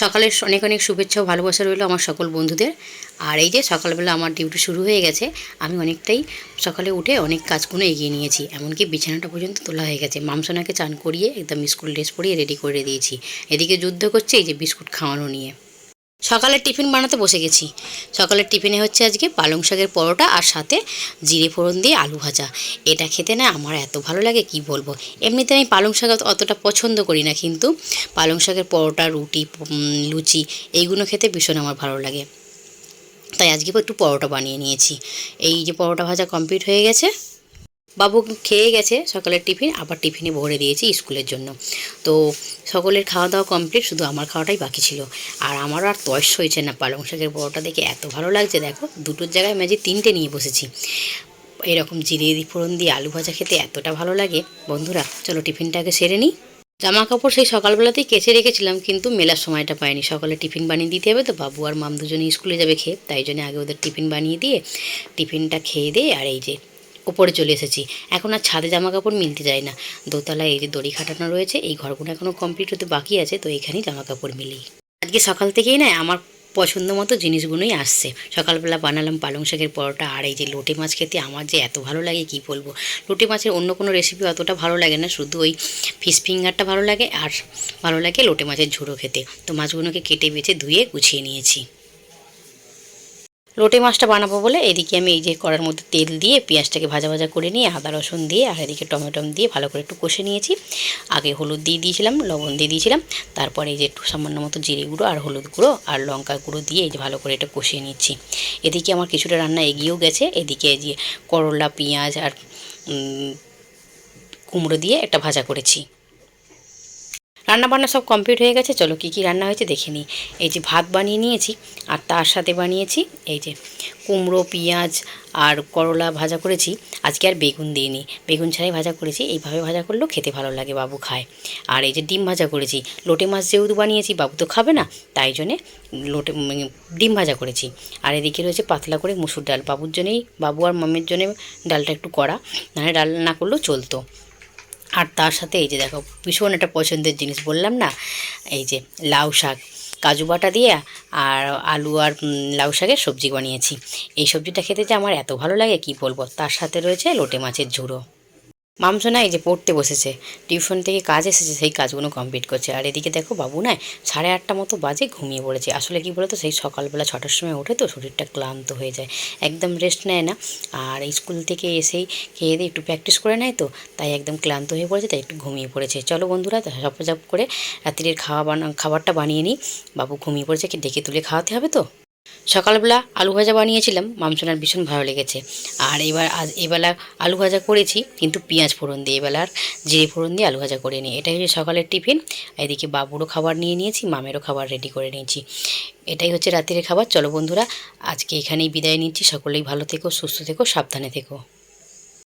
সকালের অনেক অনেক শুভেচ্ছা ও ভালোবাসা রইল আমার সকল বন্ধুদের। আর এই যে সকালবেলা আমার ডিউটি শুরু হয়ে গেছে, আমি অনেকটাই সকালে উঠে অনেক কাজগুলো এগিয়ে নিয়েছি। এমনকি বিছানাটা পর্যন্ত তোলা হয়ে গেছে। মামসোনাকে চান করিয়ে একদম স্কুল ড্রেস পরিয়ে রেডি করে দিয়েছি। এদিকে যুদ্ধ করছে, এই যে বিস্কুট খাওয়ানো নিয়ে। সকালের টিফিন বানাতে বসে গেছি। সকালের টিফিনে হচ্ছে আজকে পালং শাকের পরোটা আর সাথে জিরে ফোড়ন দিয়ে আলু ভাজা। এটা খেতে না আমার এত ভালো লাগে, কি বলব? এমনিতে আমি পালং শাক অতটা পছন্দ করি না, কিন্তু পালং শাকের পরোটা, রুটি লুচি এইগুলো খেতে ভীষণ আমার ভালো লাগে। তাই আজকে একটু পরোটা বানিয়ে নিয়েছি। এই যে পরোটা ভাজা কমপ্লিট হয়ে গেছে বাবু খেয়ে গেছে, সকালের টিফিন, আবার টিফিনে ভরে দিয়েছি স্কুলের জন্য। তো সকলের খাওয়া দাওয়া কমপ্লিট শুধু আমার খাওয়াটাই বাকি ছিল। আর আমার আর তয়স হয়েছে না, পালং শাকের পরোটা দেখে এত ভালো লাগছে, দেখো, দুটোর জায়গায় মাঝে তিনটে নিয়ে বসেছি। এরকম জিরে ফোড়ন দিয়ে আলু ভাজা খেতে এতটা ভালো লাগে। বন্ধুরা, চলো টিফিনটাকে সেরে নিই। জামা কাপড় সেই সকালবেলাতেই কেচে রেখেছিলাম, কিন্তু মেলার সময়টা পাইনি। সকালে টিফিন বানিয়ে দিতে হবে তো, বাবু আর মাম দুজনে স্কুলে যাবে খেয়ে, তাই জন্য আগে ওদের টিফিন বানিয়ে দিয়ে টিফিনটা খেয়ে দিয়ে আর এই যে উপরে চলে এসেছি। এখন আর ছাদে জামা কাপড় মিলতে যায় না। দোতলায় এই যে দড়ি খাটানো রয়েছে, এই ঘরগুলো এখনও কমপ্লিট হতে বাকি আছে, তো এখানেই জামা কাপড় মিলি। আজকে সকাল থেকেই না আমার পছন্দ মতো জিনিসগুলোই আসছে। সকালবেলা বানালাম পালং শাকের পরোটা আর এই যে লোটে মাছ খেতে আমার যে এত ভালো লাগে, কি বলব? লোটে মাছের অন্য কোনো রেসিপি অতটা ভালো লাগে না, শুধু ওই ফিশ ফিঙ্গারটা ভালো লাগে আর ভালো লাগে লোটে মাছের ঝুড়ো খেতে। তো মাছগুলোকে কেটে বেছে ধুয়ে গুছিয়ে নিয়েছি। লোটে মাছটা বানাবো বলে এদিকে আমি এই যে কড়ার মধ্যে তেল দিয়ে পেঁয়াজটাকে ভাজা ভাজা করে নিয়ে আদা, রসুন দিয়ে আর এদিকে টমেটো দিয়ে ভালো করে একটু কষে নিয়েছি। আগে হলুদ দিয়ে দিয়েছিলাম, লবণ দিয়ে দিয়েছিলাম। তারপরে এই যে একটু সামান্য মতো জিরে গুঁড়ো আর হলুদ গুঁড়ো আর লঙ্কা গুঁড়ো দিয়ে এই যে ভালো করে এটা কষিয়ে নিচ্ছি। এদিকে আমার কিছুটা রান্না এগিয়েও গেছে। এদিকে এই যে করলা, পেঁয়াজ আর কুমড়ো দিয়ে একটা ভাজা করেছি। রান্না বান্না সব কমপ্লিট হয়ে গেছে। চলো কী কী রান্না হয়েছে দেখে নিই। এই যে ভাত বানিয়ে নিয়েছি আর তার সাথে বানিয়েছি এই যে কুমড়ো, পেঁয়াজ আর করলা ভাজা করেছি। আজকে আর বেগুন দিইনি। বেগুন ছাড়াই ভাজা করেছি। এইভাবে ভাজা করলেও খেতে ভালো লাগে, বাবু খায়। আর এই যে ডিম ভাজা করেছি। লোটে মাছ যেহেতু বানিয়েছি, বাবু তো খাবে না, তাই জন্যে লোটে ডিম ভাজা করেছি। আর এদিকে রয়েছে পাতলা করে মুসুর ডাল। বাবুর জন্যেই, বাবু আর মামের জন্যে ডালটা একটু করা নাহলে ডাল না করলেও চলতো। আর তার সাথে এই যে দেখো, ভীষণ একটা পছন্দের জিনিস বললাম না? এই যে লাউ শাক, কাজু বাটা দিয়ে আর আলু আর লাউ শাকের সবজি বানিয়েছি। এই সবজিটা খেতে যে আমার এত ভালো লাগে, কি বলব? তার সাথে রয়েছে লোটে মাছের ঝুড়ো মামসোনা এই যে পড়তে বসেছে, টিউশন থেকে কাজ এসেছে, সেই কাজগুলো কমপ্লিট করছে। আর এদিকে দেখো বাবু না সাড়ে আটটা মতো বাজে ঘুমিয়ে পড়েছে। আসলে কি বলতো, সেই সকালবেলা ছটার সময় ওঠে তো শরীরটা ক্লান্ত হয়ে যায়, একদম রেস্ট নেয় না। আর স্কুল থেকে এসেই খেয়ে দিয়ে একটু প্র্যাকটিস করে নেয় তো, তাই একদম ক্লান্ত হয়ে পড়েছে, তাই একটু ঘুমিয়ে পড়েছে। চলো বন্ধুরা ঝপঝপ করে রাত্রির খাওয়া খাবারটা বানিয়ে নিই। বাবু ঘুমিয়ে পড়েছে, কি ডেকে তুলে খাওয়াতে হবে তো? সকালবেলা আলু ভাজা বানিয়েছিলাম, মামসোনার ভীষণ ভালো লেগেছে। আর এবার আজ এবেলা আলু ভাজা করেছি, কিন্তু পেঁয়াজ ফোড়ন দিয়ে এবেলার জিরে ফোড়ন দিয়ে আলু ভাজা করে নিই এটাই হচ্ছে সকালের টিফিন। এদিকে বাবুরও খাবার নিয়ে নিয়েছি, মামেরও খাবার রেডি করে নিয়েছি। এটাই হচ্ছে রাতের খাবার। চলো বন্ধুরা, আজকে এখানেই বিদায় নিচ্ছি। সকলেই ভালো থেকো, সুস্থ থেকো, সাবধানে থেকো।